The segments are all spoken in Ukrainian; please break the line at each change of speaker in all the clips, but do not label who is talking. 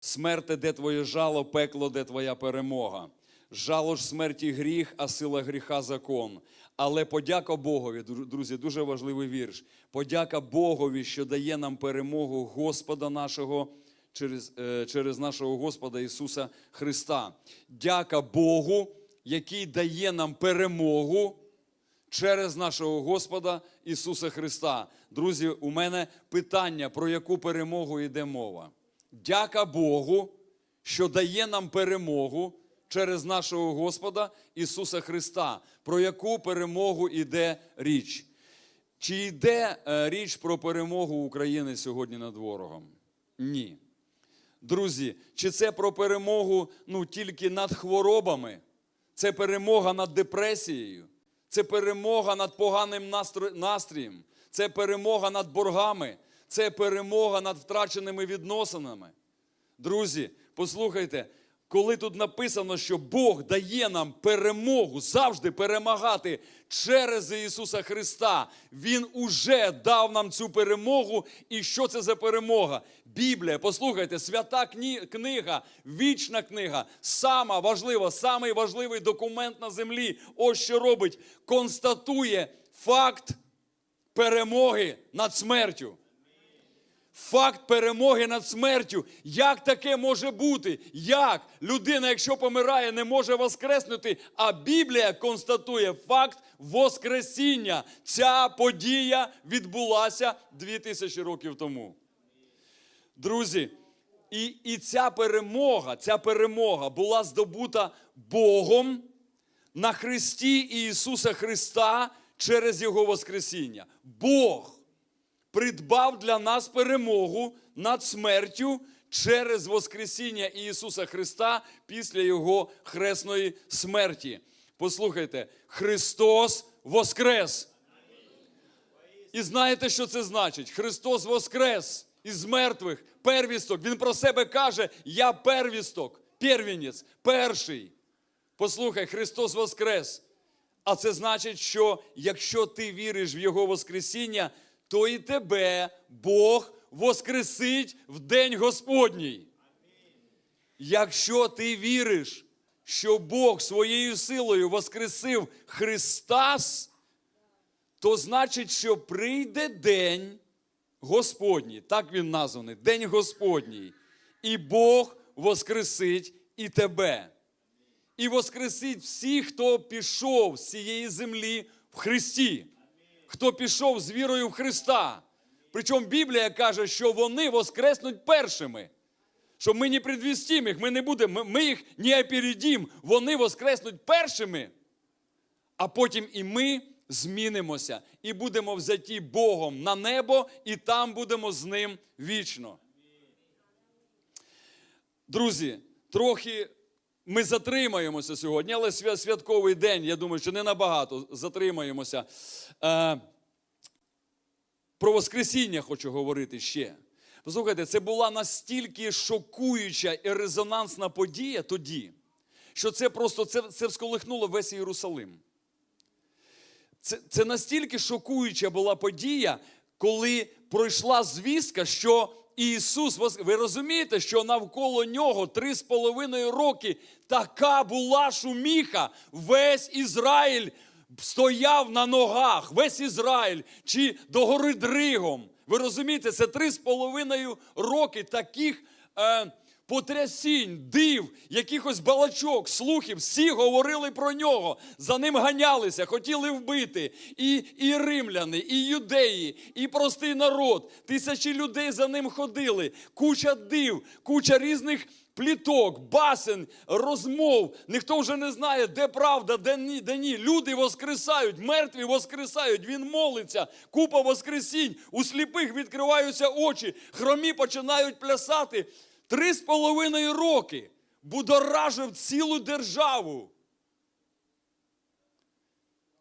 Смерте, де твоє жало, пекло, де твоя перемога. Жало ж смерті гріх, а сила гріха закон. Але подяка Богові, друзі, дуже важливий вірш. Подяка Богові, що дає нам перемогу Господа нашого через, е, через нашого Господа Ісуса Христа. Дяка Богу, який дає нам перемогу через нашого Господа Ісуса Христа. Друзі, у мене питання, про яку перемогу йде мова. Дяка Богу, що дає нам перемогу через нашого Господа Ісуса Христа. Про яку перемогу йде річ? Чи йде е, річ про перемогу України сьогодні над ворогом? Ні. Друзі, чи це про перемогу ну, тільки над хворобами? Це перемога над депресією, це перемога над поганим настро- настроєм, це перемога над боргами, це перемога над втраченими відносинами. Друзі, послухайте, коли тут написано, що Бог дає нам перемогу завжди перемагати через Ісуса Христа, Він уже дав нам цю перемогу. І що це за перемога? Біблія, послухайте, свята книга, вічна книга, сама важлива, самий важливий документ на землі. Ось що робить, констатує факт перемоги над смертю. Факт перемоги над смертю. Як таке може бути? Як людина, якщо помирає, не може воскреснути, а Біблія констатує факт Воскресіння. Ця подія відбулася 2000 років тому. Друзі, і, і ця перемога, ця перемога була здобута Богом на Христі Ісуса Христа через Його Воскресіння. Бог придбав для нас перемогу над смертю через Воскресіння Ісуса Христа після Його хресної смерті. Послухайте, Христос Воскрес! І знаєте, що це значить? Христос Воскрес із мертвих, первісток. Він про себе каже: Я первісток, первінець, перший. Послухай, Христос Воскрес. А це значить, що якщо ти віриш в Його Воскресіння, то і тебе Бог воскресить в день Господній. Якщо ти віриш, що Бог своєю силою воскресив Христас, то значить, що прийде день Господній, так він названий, День Господній, і Бог воскресить і тебе. І воскресить всіх, хто пішов з цієї землі в Христі, хто пішов з вірою в Христа. Причому Біблія каже, що вони воскреснуть першими. Що ми не предвістім їх, ми не будемо, ми- їх не опередім, вони воскреснуть першими, а потім і ми змінимося і будемо взяті Богом на небо, і там будемо з ним вічно. Друзі, трохи ми затримаємося сьогодні, але святковий день, я думаю, що не набагато затримаємося. Е, про Воскресіння хочу говорити ще. Послухайте, це була настільки шокуюча і резонансна подія тоді, що це просто це, це всколихнуло весь Єрусалим. Це, це настільки шокуюча була подія, коли пройшла звістка, що Ісус, вос- ви розумієте, що навколо нього три з половиною роки така була шуміха, весь Ізраїль стояв на ногах, весь Ізраїль чи до гори Дригом. Ви розумієте, це три з половиною роки таких. Е, потрясінь, див, якихось балачок, слухів, всі говорили про нього, за ним ганялися, хотіли вбити. І, і римляни, і юдеї, і простий народ. Тисячі людей за ним ходили, куча див, куча різних. Пліток, басен, розмов. Ніхто вже не знає, де правда, де ні, де ні. Люди воскресають, мертві воскресають. Він молиться, купа воскресінь. У сліпих відкриваються очі, хромі починають плясати. Три з половиною роки будоражив цілу державу.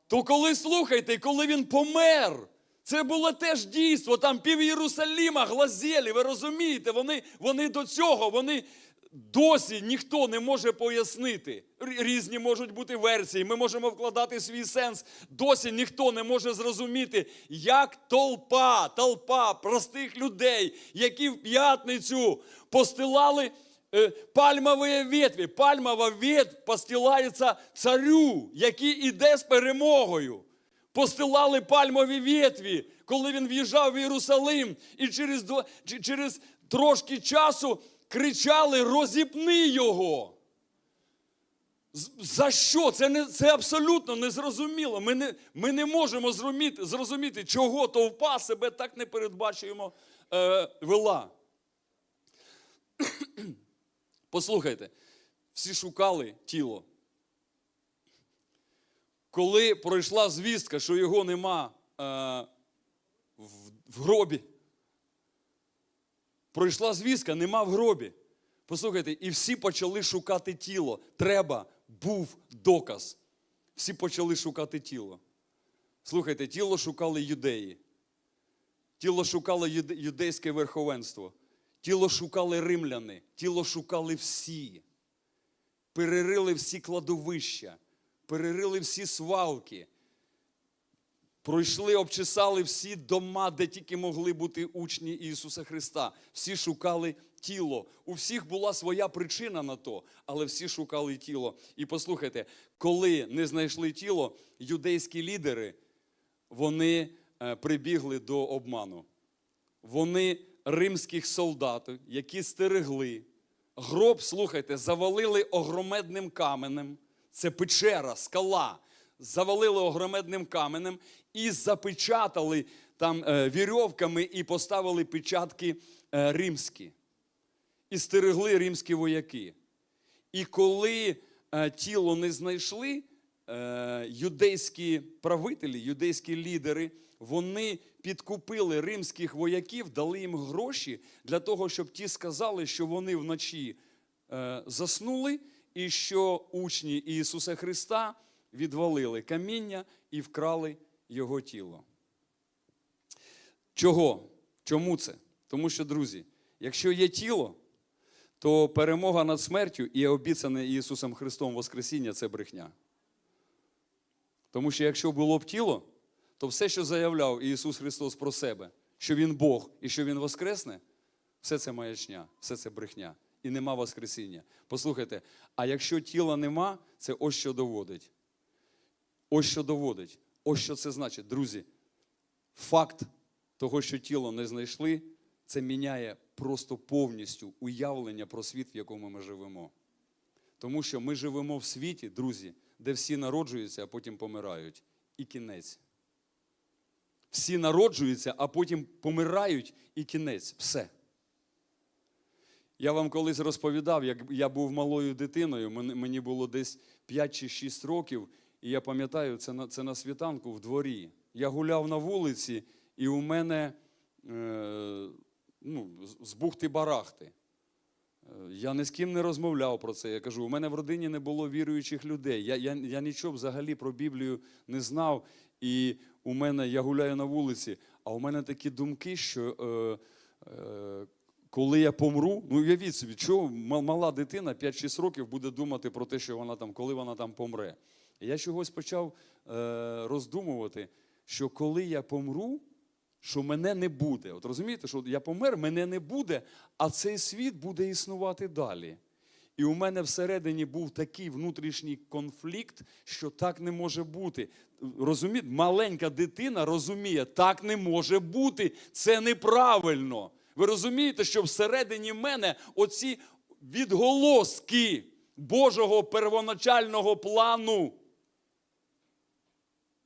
То коли слухайте, коли він помер, це було теж дійство. Там пів Єрусаліма глазєлі, ви розумієте, вони, вони до цього, вони досі ніхто не може пояснити. Різні можуть бути версії, ми можемо вкладати свій сенс. Досі ніхто не може зрозуміти, як толпа, толпа простих людей, які в п'ятницю постилали Е, Пальмові ветві, пальмова ветвь постилається царю, який іде з перемогою. Постилали пальмові ветві, коли він в'їжджав в Єрусалим, і через, через трошки часу кричали: розіпни його. За що? Це, не, це абсолютно незрозуміло. Ми не, ми не можемо зрозуміти, зрозуміти, чого товпа себе так непередбачуємо е, вела. Послухайте, всі шукали тіло. Коли пройшла звістка, що його нема е, в, в гробі, пройшла звістка, нема в гробі. Послухайте, і всі почали шукати тіло. Треба був доказ. Всі почали шукати тіло. Слухайте, тіло шукали юдеї. Тіло шукало юдейське верховенство. Тіло шукали римляни. Тіло шукали всі. Перерили всі кладовища, перерили всі свалки. Пройшли, обчесали всі дома, де тільки могли бути учні Ісуса Христа. Всі шукали тіло. У всіх була своя причина на то, але всі шукали тіло. І послухайте, коли не знайшли тіло, юдейські лідери вони е, прибігли до обману. Вони римських солдатів, які стерегли, гроб, слухайте, завалили огромедним каменем. Це печера, скала. Завалили огромедним каменем і запечатали там е, вірьовками і поставили печатки е, римські. І стерегли римські вояки. І коли е, тіло не знайшли, юдейські правителі, юдейські лідери, вони підкупили римських вояків, дали їм гроші для того, щоб ті сказали, що вони вночі заснули, і що учні Ісуса Христа відвалили каміння і вкрали його тіло. Чого? Чому це? Тому що, друзі, якщо є тіло, то перемога над смертю і обіцяне Ісусом Христом Воскресіння це брехня. Тому що якщо було б тіло, то все, що заявляв Ісус Христос про себе, що Він Бог і що Він Воскресне, все це маячня, все це брехня. І нема Воскресіння. Послухайте, а якщо тіла нема, це ось що доводить. Ось що доводить. Ось що це значить. Друзі, факт того, що тіло не знайшли, це міняє просто повністю уявлення про світ, в якому ми живемо. Тому що ми живемо в світі, друзі, де всі народжуються, а потім помирають. І кінець. Всі народжуються, а потім помирають, і кінець. Все. Я вам колись розповідав, як я був малою дитиною, мені- було десь 5 чи 6 років, і я пам'ятаю, це на, це на світанку в дворі. Я гуляв на вулиці, і у мене е, ну, з- бухти-барахти. Е, Я ні з ким не розмовляв про це. Я кажу, у мене в родині не було віруючих людей. Я, я, я нічого взагалі про Біблію не знав. І у мене я гуляю на вулиці, а у мене такі думки, що е, е, коли я помру, ну уявіть собі, чого мала дитина 5-6 років буде думати про те, що вона там, коли вона там помре. Я чогось почав е, роздумувати, що коли я помру, що мене не буде. От розумієте, що я помер, мене не буде, а цей світ буде існувати далі. І у мене всередині був такий внутрішній конфлікт, що так не може бути. Розумієте, маленька дитина розуміє, так не може бути, це неправильно. Ви розумієте, що всередині мене оці відголоски Божого первоначального плану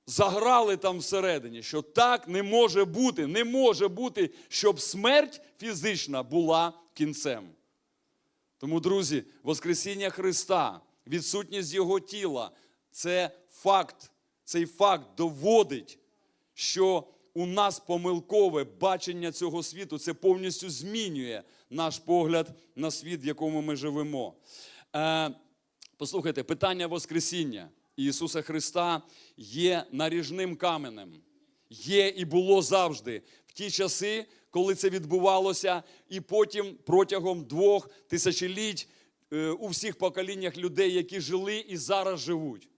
заграли там всередині, що так не може бути. Не може бути, щоб смерть фізична була кінцем. Тому, друзі, Воскресіння Христа, відсутність Його тіла це факт. Цей факт доводить, що у нас помилкове бачення цього світу це повністю змінює наш погляд на світ, в якому ми живемо. Е, послухайте, питання Воскресіння Ісуса Христа є наріжним каменем. Є і було завжди в ті часи, коли це відбувалося, і потім протягом двох тисячоліть е, у всіх поколіннях людей, які жили і зараз живуть.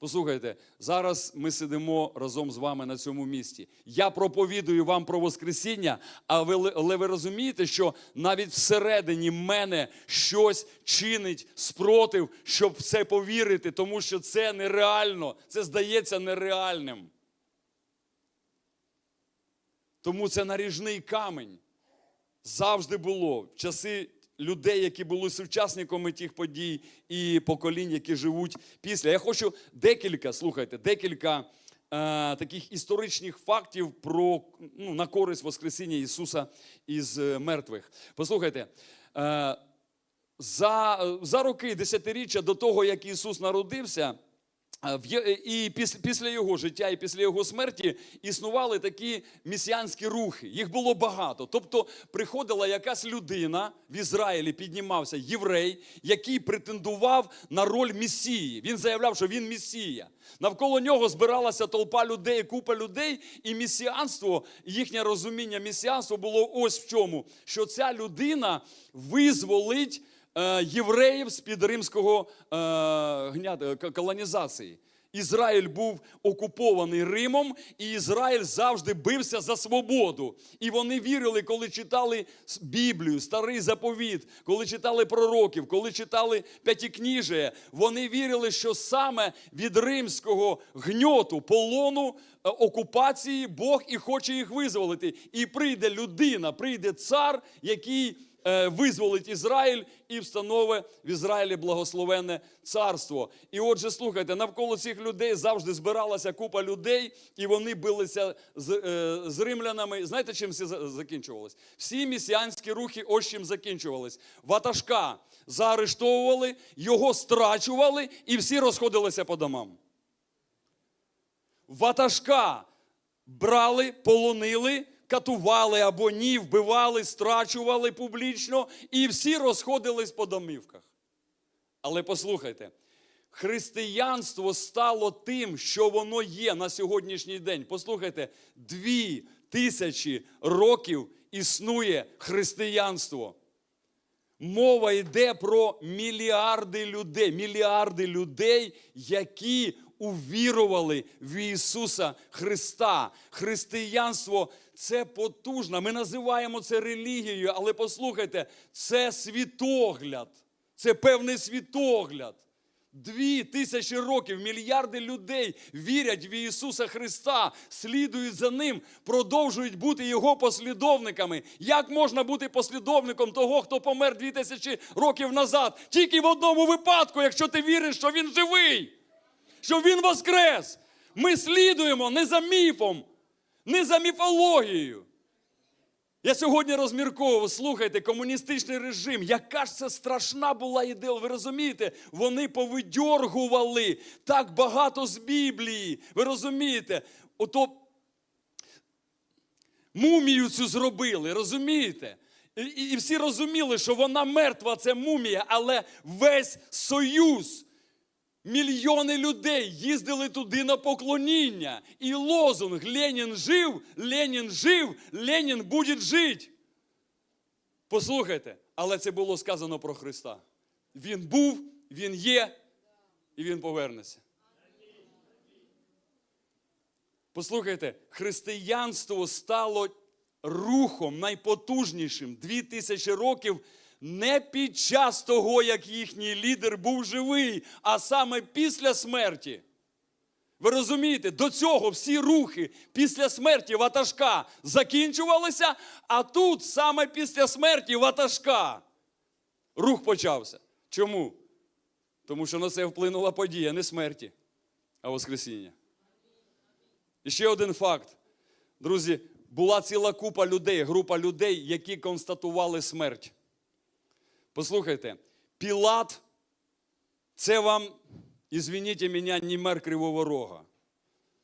Послухайте, зараз ми сидимо разом з вами на цьому місці. Я проповідую вам про Воскресіння, але ви розумієте, що навіть всередині мене щось чинить спротив, щоб в це повірити, тому що це нереально, це здається нереальним. Тому це наріжний камінь завжди було в часи людей, які були сучасниками тих подій, і поколінь, які живуть після. Я хочу декілька, слухайте, декілька е, таких історичних фактів про ну, на користь Воскресіння Ісуса із е, мертвих. Послухайте. Е, за, за роки, десятиріччя до того, як Ісус народився, І після його життя, і після його смерті існували такі місіанські рухи. Їх було багато. Тобто приходила якась людина в Ізраїлі, піднімався єврей, який претендував на роль месії. Він заявляв, що він месія. Навколо нього збиралася толпа людей, купа людей, і месіанство, їхнє розуміння месіанства було ось в чому: що ця людина визволить е, євреїв з-під римського е, к- колонізації. Ізраїль був окупований Римом, і Ізраїль завжди бився за свободу. І вони вірили, коли читали Біблію, старий заповіт, коли читали пророків, коли читали п'ятикніжія, вони вірили, що саме від римського гньоту, полону, е, окупації Бог і хоче їх визволити. І прийде людина, прийде цар, який е, визволить Ізраїль і встановить в Ізраїлі благословенне царство. І отже, слухайте, навколо цих людей завжди збиралася купа людей, і вони билися з, е, з римлянами. Знаєте, чим всі за- закінчувались? Всі місіанські рухи ось чим закінчувались. Ватажка заарештовували, його страчували, і всі розходилися по домам. Ватажка брали, полонили, катували або ні, вбивали, страчували публічно, і всі розходились по домівках. Але послухайте, християнство стало тим, що воно є на сьогоднішній день. Послухайте, дві тисячі років існує християнство. Мова йде про мільярди людей, мільярди людей, які увірували в Ісуса Христа. Християнство це потужно. Ми називаємо це релігією, але послухайте, це світогляд, це певний світогляд. Дві тисячі років мільярди людей вірять в Ісуса Христа, слідують за Ним, продовжують бути Його послідовниками. Як можна бути послідовником того, хто помер дві тисячі років назад? Тільки в одному випадку, якщо ти віриш, що Він живий, що Він воскрес. Ми слідуємо не за міфом, не за міфологією. Я сьогодні розмірковував, слухайте, комуністичний режим, яка ж це страшна була ідея. Ви розумієте, вони повидьоргували так багато з Біблії. Ви розумієте? Ото мумію цю зробили, розумієте? І, і, і всі розуміли, що вона мертва, це мумія, але весь союз. Мільйони людей їздили туди на поклоніння. І лозунг Ленін жив, Ленін жив, Ленін буде жити. Послухайте, але це було сказано про Христа. Він був, Він є і Він повернеться. Послухайте, християнство стало рухом найпотужнішим дві тисячі років не під час того, як їхній лідер був живий, а саме після смерті. Ви розумієте, до цього всі рухи після смерті ватажка закінчувалися, а тут саме після смерті ватажка рух почався. Чому? Тому що на це вплинула подія не смерті, а Воскресіння. І ще один факт. Друзі, була ціла купа людей, група людей, які констатували смерть. Послухайте, Пілат, це вам, ізвініть мене, не мер Кривого Рога.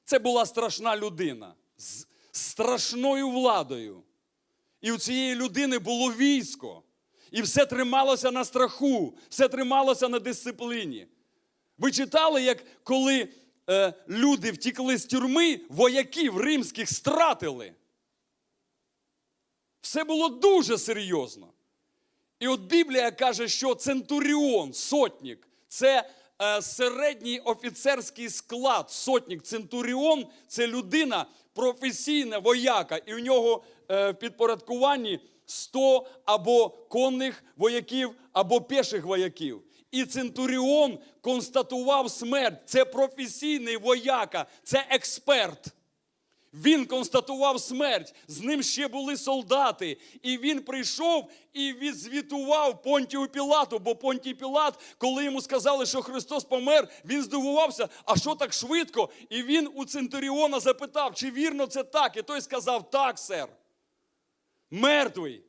Це була страшна людина з страшною владою. І у цієї людини було військо. І все трималося на страху, все трималося на дисципліні. Ви читали, як коли е, люди втікли з тюрми, вояків римських стратили. Все було дуже серйозно. І от Біблія каже, що центуріон, сотник, це е, середній офіцерський склад. Сотник, центуріон це людина професійна вояка, і у нього е, в підпорядкуванні 100 або конних вояків, або пеших вояків. І Центуріон констатував смерть. Це професійний вояка, це експерт. Він констатував смерть. З ним ще були солдати. І він прийшов і відзвітував Понтію Пілату. Бо Понтій Пілат, коли йому сказали, що Христос помер, він здивувався, а що так швидко? І він у Центуріона запитав, чи вірно це так? І той сказав: так, сер. Мертвий.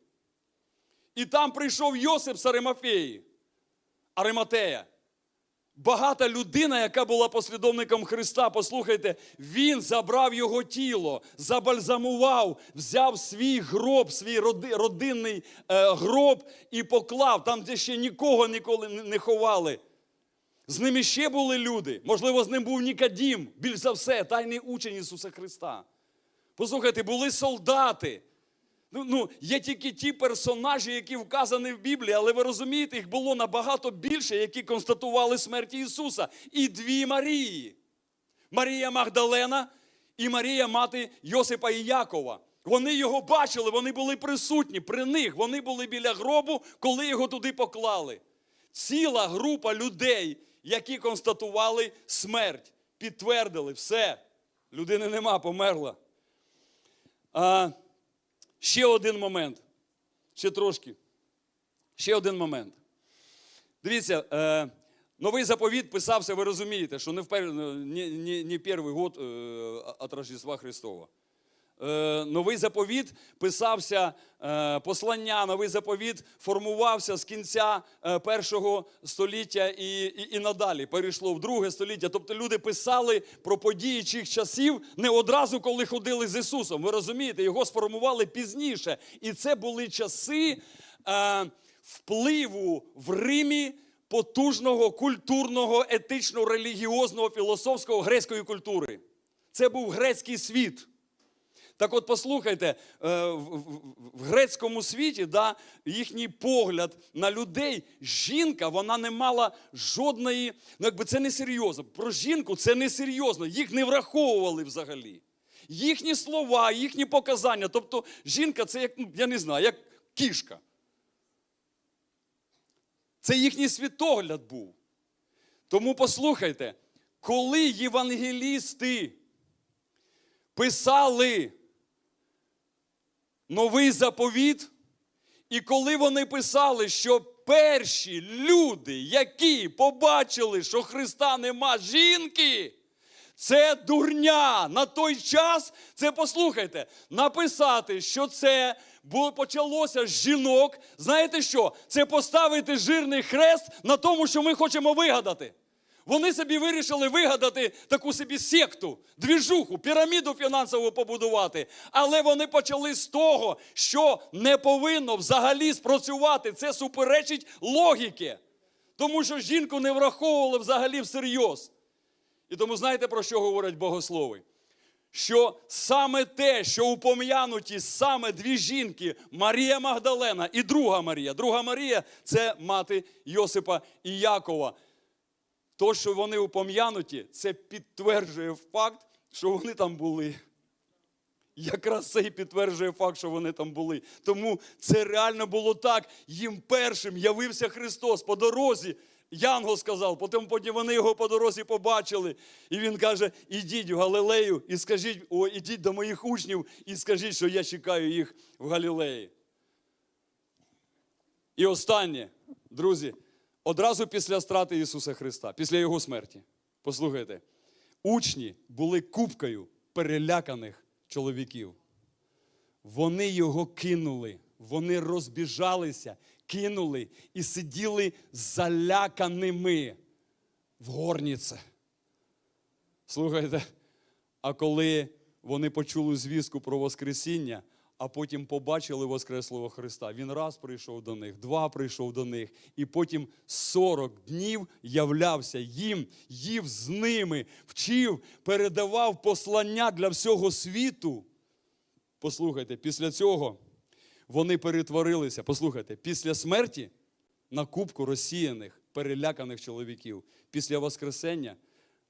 І там прийшов Йосип з Аримафеї, Ариматея. Багата людина, яка була послідовником Христа, послухайте, він забрав його тіло, забальзамував, взяв свій гроб, свій родинний е, гроб і поклав там, де ще нікого ніколи не- ховали. З ними ще були люди. Можливо, з ним був Нікодім, більш за все, тайний учень Ісуса Христа. Послухайте, були солдати. Ну, ну, є тільки ті персонажі, які вказані в Біблії, але ви розумієте, їх було набагато більше, які констатували смерть Ісуса. І дві Марії. Марія Магдалена і Марія мати Йосипа і Якова. Вони його бачили, вони були присутні при них. Вони були біля гробу, коли його туди поклали. Ціла група людей, які констатували смерть, підтвердили все. Людини нема, померла. А, Ще один момент. Ще трошки. Ще один момент. Дивіться, е, новий заповіт писався, ви розумієте, що не, впер... не, не, не перший год е, от Рождества Христова. Е, новий заповіт писався, е, послання, новий заповіт формувався з кінця е, першого століття і, і, і надалі. Перейшло в друге століття. Тобто люди писали про події чих часів не одразу, коли ходили з Ісусом. Ви розумієте, його сформували пізніше. І це були часи е, впливу в Римі потужного культурного, етично, релігіозного, філософського грецької культури. Це був грецький світ. Так от послухайте, е, в- грецькому світі да, їхній погляд на людей, жінка, вона не мала жодної, ну якби це не серйозно. Про жінку це не серйозно, їх не враховували взагалі. Їхні слова, їхні показання. Тобто жінка це як, ну, я не знаю, як кішка. Це їхній світогляд був. Тому послухайте, коли євангелісти писали новий заповіт, і коли вони писали, що перші люди, які побачили, що Христа нема жінки, це дурня. На той час це послухайте, написати, що це було почалося з жінок. Знаєте що? Це поставити жирний хрест на тому, що ми хочемо вигадати. Вони собі вирішили вигадати таку собі секту, двіжуху, піраміду фінансову побудувати. Але вони почали з того, що не повинно взагалі спрацювати. Це суперечить логіки. Тому що жінку не враховували взагалі всерйоз. І тому знаєте, про що говорять богослови? Що саме те, що упом'януті саме дві жінки, Марія Магдалена і друга Марія. Друга Марія це мати Йосипа і Якова. То, що вони упом'януті, це підтверджує факт, що вони там були. Якраз це і підтверджує факт, що вони там були. Тому це реально було так. Їм першим явився Христос по дорозі. Янгол сказав, потім потім вони його по дорозі побачили. І він каже: ідіть в Галилею і скажіть, о, ідіть до моїх учнів і скажіть, що я чекаю їх в Галілеї. І останнє, друзі, одразу після страти Ісуса Христа, після Його смерті. Послухайте, учні були купкою переляканих чоловіків. Вони його кинули, вони розбіжалися, кинули і сиділи заляканими в горніце. Слухайте, а коли вони почули звістку про Воскресіння, а потім побачили Воскреслого Христа, він раз прийшов до них, два прийшов до них, і потім 40 днів являвся їм, їв з ними, вчив, передавав послання для всього світу. Послухайте, після цього вони перетворилися, послухайте, після смерті на кубку розсіяних переляканих чоловіків. Після Воскресення,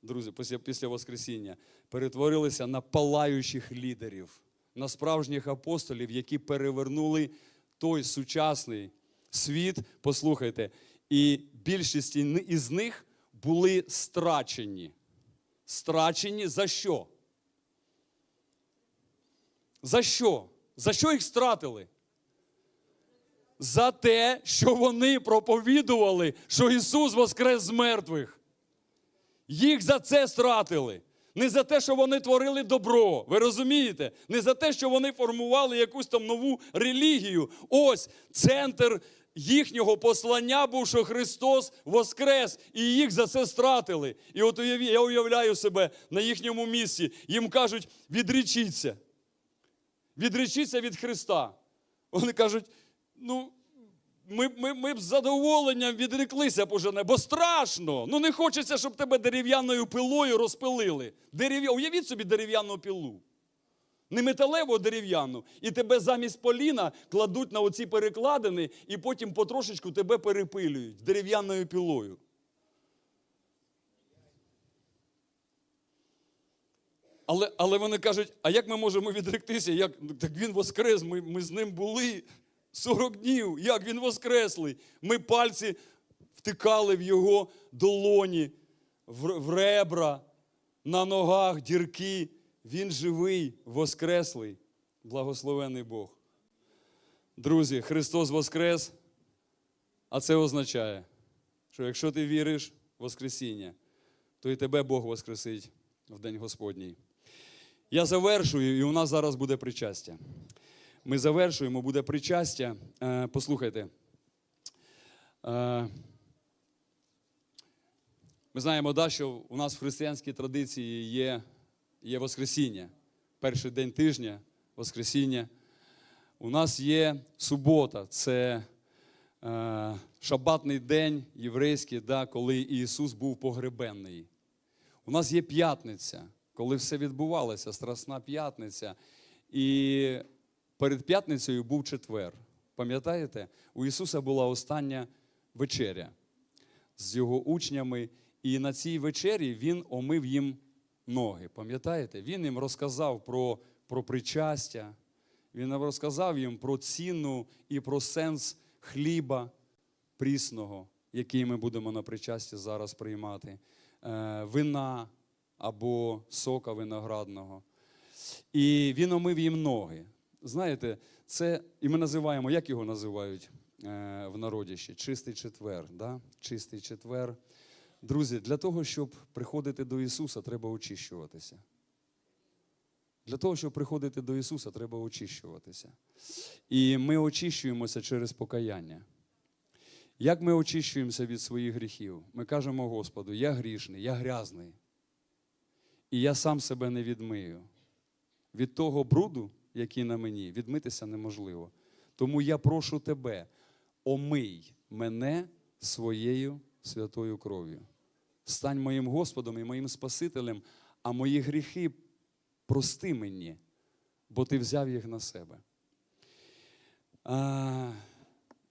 друзі, після, після Воскресіння перетворилися на палаючих лідерів, на справжніх апостолів, які перевернули той сучасний світ. Послухайте, і більшість із них були страчені. Страчені за що? За що? За що їх стратили? За те, що вони проповідували, що Ісус воскрес з мертвих. Їх за це стратили. Не за те, що вони творили добро. Ви розумієте? Не за те, що вони формували якусь там нову релігію. Ось центр їхнього послання був, що Христос воскрес, і їх за це стратили. І от я уявляю себе на їхньому місці. Їм кажуть, відречіться. Відречіться від Христа. Вони кажуть, ну, ми, ми, ми б з задоволенням відреклися б уже, не, бо страшно. Ну не хочеться, щоб тебе дерев'яною пилою розпилили. Дерев'я... Уявіть собі дерев'яну пилу. Не металеву, а дерев'яну. І тебе замість поліна кладуть на оці перекладини, і потім потрошечку тебе перепилюють дерев'яною пилою. Але, але вони кажуть, а як ми можемо відректися? Як, так він воскрес, ми, ми з ним були 40 днів. Як він воскреслий? Ми пальці втикали в його долоні, в, ребра, на ногах дірки. Він живий, воскреслий, благословений Бог. Друзі, Христос воскрес, а це означає, що якщо ти віриш в Воскресіння, то і тебе Бог воскресить в День Господній. Я завершую, і у нас зараз буде причастя. Ми завершуємо, буде причастя. Е, послухайте. Е, ми знаємо, да, що у нас в християнській традиції є, є Воскресіння. Перший день тижня, Воскресіння. У нас є субота, це е, шабатний день єврейський, да, коли Ісус був погребенний. У нас є п'ятниця, коли все відбувалося, Страсна п'ятниця. І перед п'ятницею був четвер. Пам'ятаєте, у Ісуса була остання вечеря з його учнями, і на цій вечері Він омив їм ноги. Пам'ятаєте? Він їм розказав про, про причастя, він розказав їм про ціну і про сенс хліба прісного, який ми будемо на причасті зараз приймати, е, вина або сока виноградного. І він омив їм ноги. Знаєте, це, і ми називаємо, як його називають е, в народі ще? Чистий четвер. Да? Чистий четвер. Друзі, для того, щоб приходити до Ісуса, треба очищуватися. Для того, щоб приходити до Ісуса, треба очищуватися. І ми очищуємося через покаяння. Як ми очищуємося від своїх гріхів? Ми кажемо Господу, я грішний, я грязний. І я сам себе не відмию. Від того бруду, який на мені, відмитися неможливо. Тому я прошу тебе, омий мене своєю святою кров'ю. Стань моїм Господом і моїм Спасителем, а мої гріхи прости мені, бо ти взяв їх на себе. А,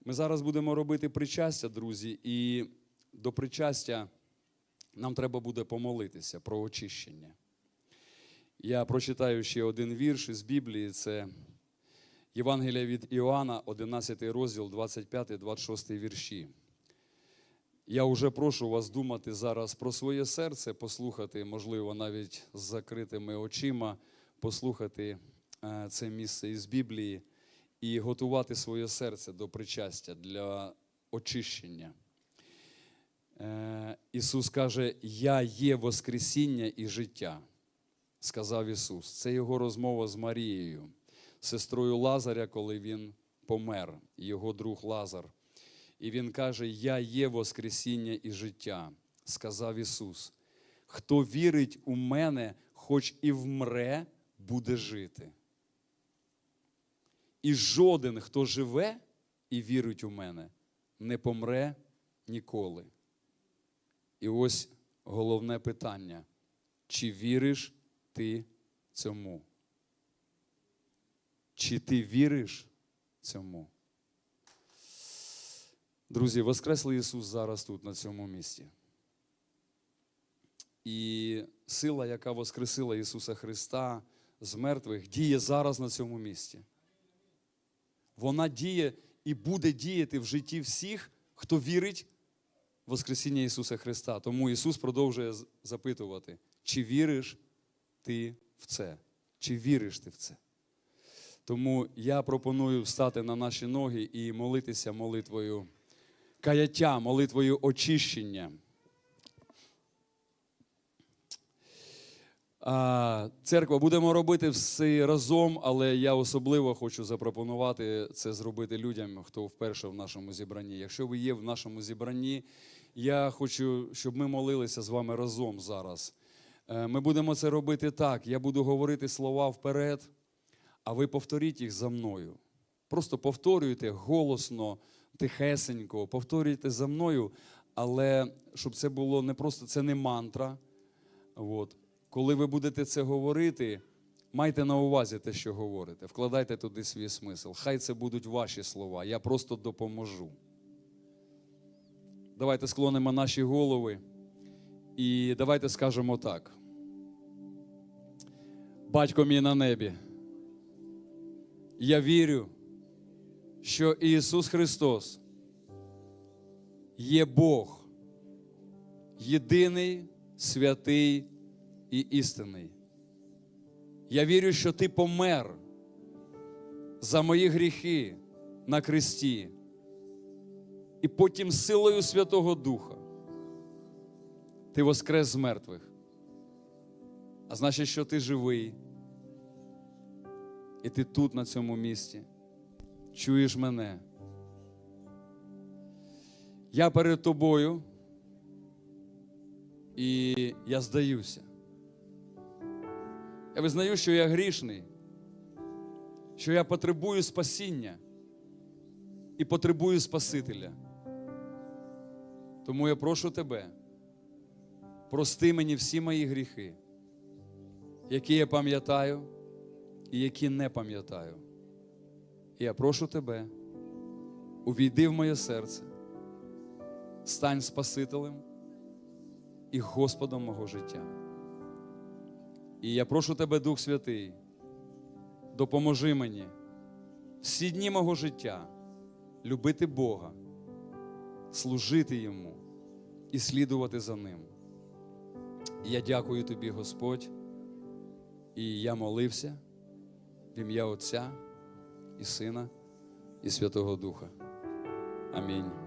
Ми зараз будемо робити причастя, друзі, і до причастя нам треба буде помолитися про очищення. Я прочитаю ще один вірш із Біблії. Це Євангелія від Іоанна, 11 розділ, 25-26 вірші. Я вже прошу вас думати зараз про своє серце, послухати, можливо, навіть з закритими очима, послухати е, це місце із Біблії і готувати своє серце до причастя для очищення. Е, Ісус каже: Я є Воскресіння і життя, сказав Ісус. Це його розмова з Марією, сестрою Лазаря, коли він помер, його друг Лазар. І він каже: Я є Воскресіння і життя, сказав Ісус. Хто вірить у мене, хоч і вмре, буде жити. І жоден, хто живе і вірить у мене, не помре ніколи. І ось головне питання: чи віриш ти цьому? Чи ти віриш цьому? Друзі, Воскреслий Ісус зараз тут, на цьому місці. І сила, яка воскресила Ісуса Христа з мертвих, діє зараз на цьому місці. Вона діє і буде діяти в житті всіх, хто вірить в Воскресіння Ісуса Христа. Тому Ісус продовжує запитувати, чи віриш ти в це? Чи віриш ти в це? Тому я пропоную встати на наші ноги і молитися молитвою каяття, молитвою очищення. Церква, будемо робити все разом, але я особливо хочу запропонувати це зробити людям, хто вперше в нашому зібранні. Якщо ви є в нашому зібранні, я хочу, щоб ми молилися з вами разом зараз. Е, Ми будемо це робити так. Я буду говорити слова вперед, а ви повторіть їх за мною. Просто повторюйте голосно, тихесенько, повторюйте за мною, але щоб це було не просто це не мантра. От. Коли ви будете це говорити, майте на увазі те, що говорите. Вкладайте туди свій смисл. Хай це будуть ваші слова. Я просто допоможу. Давайте склонимо наші голови і давайте скажемо так. Батько мій на небі. Я вірю, що Ісус Христос є Бог, єдиний, святий і істинний. Я вірю, що Ти помер за мої гріхи на кресті, і потім силою Святого Духа Ти воскрес з мертвих. А значить, що ти живий, і ти тут, на цьому місці, чуєш мене. Я перед тобою, і я здаюся. Я визнаю, що я грішний, що я потребую спасіння і потребую Спасителя. Тому я прошу тебе, прости мені всі мої гріхи, які я пам'ятаю і які не пам'ятаю. І я прошу тебе, увійди в моє серце, стань Спасителем і Господом мого життя. І я прошу тебе, Дух Святий, допоможи мені всі дні мого життя любити Бога, служити Йому і слідувати за Ним. Я дякую тобі, Господь, і я молився в ім'я Отця і Сина і Святого Духа. Амінь.